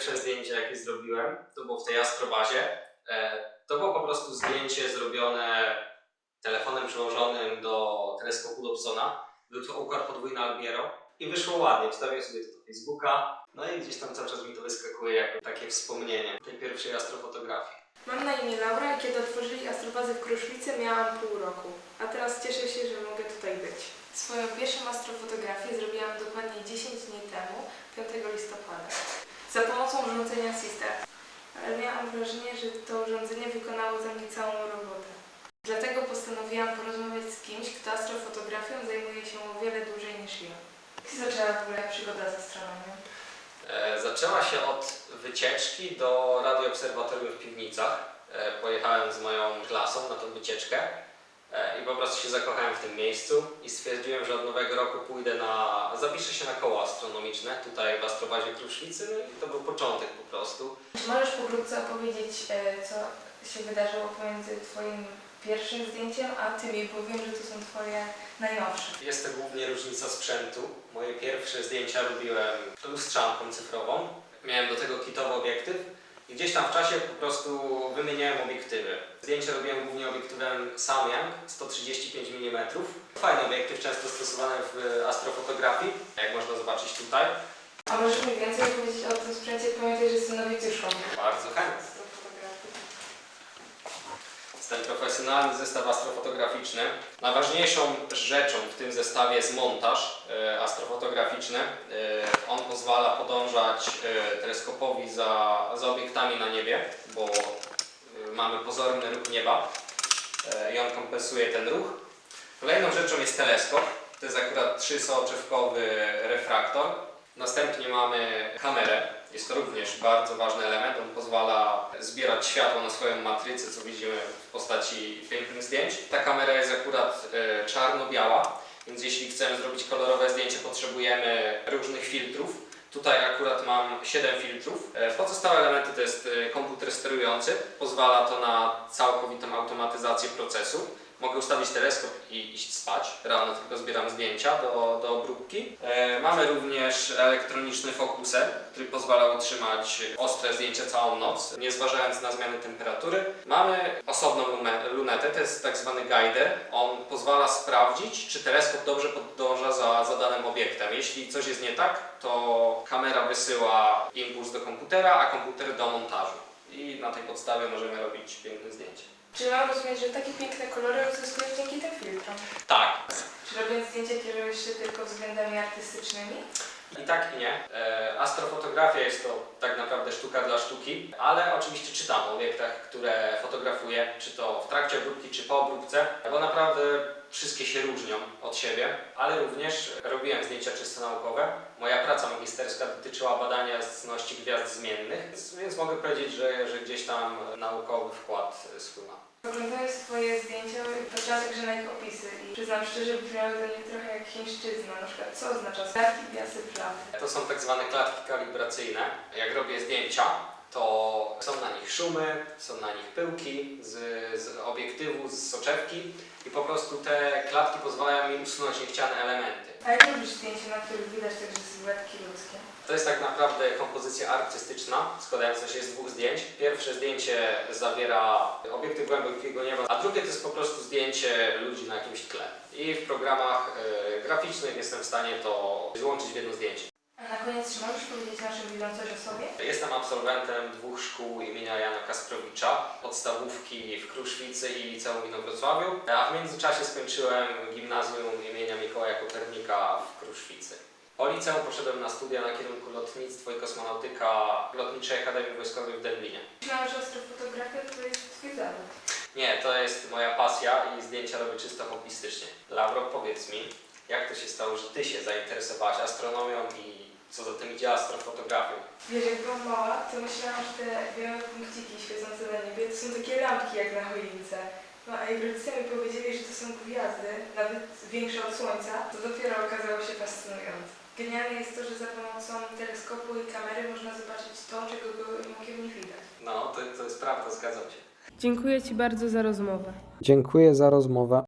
pierwsze zdjęcie, jakie zrobiłem, to było w tej astrobazie. E, To było po prostu zdjęcie zrobione telefonem przyłożonym do teleskopu Dobsona. Był to układ podwójny Albiero i wyszło ładnie. Wstawiłem sobie to do Facebooka, no i gdzieś tam cały czas mi to wyskakuje jako takie wspomnienie tej pierwszej astrofotografii. Mam na imię Laura i kiedy otworzyli astrobazę w Kruszwicy miałam pół roku, a teraz cieszę się, że mogę tutaj być. Swoją pierwszą astrofotografię zrobiłam dokładnie 10 dni temu, 5 listopada, za pomocą urządzenia Sister. Ale miałam wrażenie, że to urządzenie wykonało za mnie całą robotę. Dlatego postanowiłam porozmawiać z kimś, kto astrofotografią zajmuje się o wiele dłużej niż ja. Jak się zaczęła w ogóle przygoda z astronomią? E, Zaczęła się od wycieczki do radioobserwatorium w Piwnicach. E, Pojechałem z moją klasą na tą wycieczkę i po prostu się zakochałem w tym miejscu i stwierdziłem, że od nowego roku pójdę na... zapiszę się na koło astronomiczne tutaj w Astrobazie Kruszwicy no i to był początek po prostu. Czy możesz pokrótce opowiedzieć, e, co się wydarzyło pomiędzy Twoim pierwszym zdjęciem a tymi, bo wiem, że to są Twoje najnowsze. Jest to głównie różnica sprzętu. Moje pierwsze zdjęcia robiłem lustrzanką cyfrową. Miałem do tego kitowy obiektyw gdzieś tam w czasie po prostu wymieniałem obiektywy. Zdjęcia robiłem głównie obiektywem Samyang 135 mm. Fajny obiektyw, często stosowany w astrofotografii, jak można zobaczyć tutaj. A możesz mi więcej powiedzieć o tym sprzęcie? Pamiętaj, że jestem nowicjuszką. Bardzo chętnie. Ten profesjonalny zestaw astrofotograficzny. Najważniejszą rzeczą w tym zestawie jest montaż e, astrofotograficzny. E, on pozwala podążać e, teleskopowi za, za obiektami na niebie, bo mamy pozorny ruch nieba i on kompensuje ten ruch. Kolejną rzeczą jest teleskop. To jest akurat trzysooczewkowy refraktor. Następnie mamy kamerę. Jest to również bardzo ważny element. On pozwala zbierać światło na swoją matrycę, co widzimy w postaci pięknych zdjęć. Ta kamera jest akurat e, czarno-biała, więc jeśli chcemy zrobić kolorowe zdjęcie, potrzebujemy różnych filtrów. Tutaj akurat mam 7 filtrów. E, Pozostałe elementy to jest e, komputer sterujący. Pozwala to na całkowitą automatyzację procesu. Mogę ustawić teleskop i iść spać. Rano tylko zbieram zdjęcia do, do obróbki. E, mamy również elektroniczny fokuser, który pozwala utrzymać ostre zdjęcie całą noc, nie zważając na zmiany temperatury. Mamy osobną lunetę, to jest tak zwany guider. On pozwala sprawdzić, czy teleskop dobrze podąża za, za danym obiektem. Jeśli coś jest nie tak, to kamera wysyła impuls do komputera, a komputer do montażu. I na tej podstawie możemy robić piękne zdjęcie. Czy mam rozumieć, że takie piękne kolory uzyskujesz dzięki tym filtrom? Tak, Czy robiąc zdjęcie kierujesz się tylko względami artystycznymi? I tak i nie. E, astrofotografia jest to tak naprawdę sztuka dla sztuki, ale oczywiście czytam o obiektach, które fotografuję, czy to w trakcie obróbki, czy po obróbce, bo naprawdę wszystkie się różnią od siebie, ale również robiłem zdjęcia czysto naukowe. Moja praca magisterska dotyczyła badania jasności gwiazd zmiennych, więc, mogę powiedzieć, że, że gdzieś tam naukowy wkład swój mam. Oglądając Twoje zdjęcia, patrzyłam także na ich opisy i przyznam szczerze, brzmiały do nich trochę jak chińszczyzna. Na przykład, co oznacza klatki, plamy? To są tak zwane klatki kalibracyjne. Jak robię zdjęcia, to są na nich szumy, są na nich pyłki z, z obiektywu, z soczewki i po prostu te klatki pozwalają mi usunąć niechciane elementy. A jak robisz zdjęcia, na których widać także sylwetki ludzkie? To jest tak naprawdę kompozycja artystyczna, składająca się z dwóch zdjęć. Pierwsze zdjęcie zawiera obiektyw głębokiego nieba, a drugie to jest po prostu zdjęcie ludzi na jakimś tle. I w programach e, graficznych jestem w stanie to złączyć w jedno zdjęcie. Koniec, czy możesz powiedzieć naszym widzom coś o sobie? Jestem absolwentem dwóch szkół imienia Jana Kasprowicza, podstawówki w Kruszwicy i liceum w a w międzyczasie skończyłem gimnazjum imienia Mikołaja Kopernika w Kruszwicy. Po liceum poszedłem na studia na kierunku lotnictwo i kosmonautyka w Lotniczej Akademii Wojskowej w Dęblinie. Myślałam, że astrofotografia to jest Twój zawód. Nie, to jest moja pasja i zdjęcia robię czysto hobbystycznie. Lauro, powiedz mi, jak to się stało, że Ty się zainteresowałaś astronomią i co za tym idzie astrofotografią? Wiesz, jak byłam mała, to myślałam, że te białe punkciki świecące na niebie to są takie lampki jak na choince. No a jak rodzice mi powiedzieli, że to są gwiazdy, nawet większe od Słońca, to dopiero okazało się fascynujące. Genialne jest to, że za pomocą teleskopu i kamery można zobaczyć to, czego gołym okiem nie widać. No, to, to jest prawda, zgadzam się. Dziękuję Ci bardzo za rozmowę. Dziękuję za rozmowę.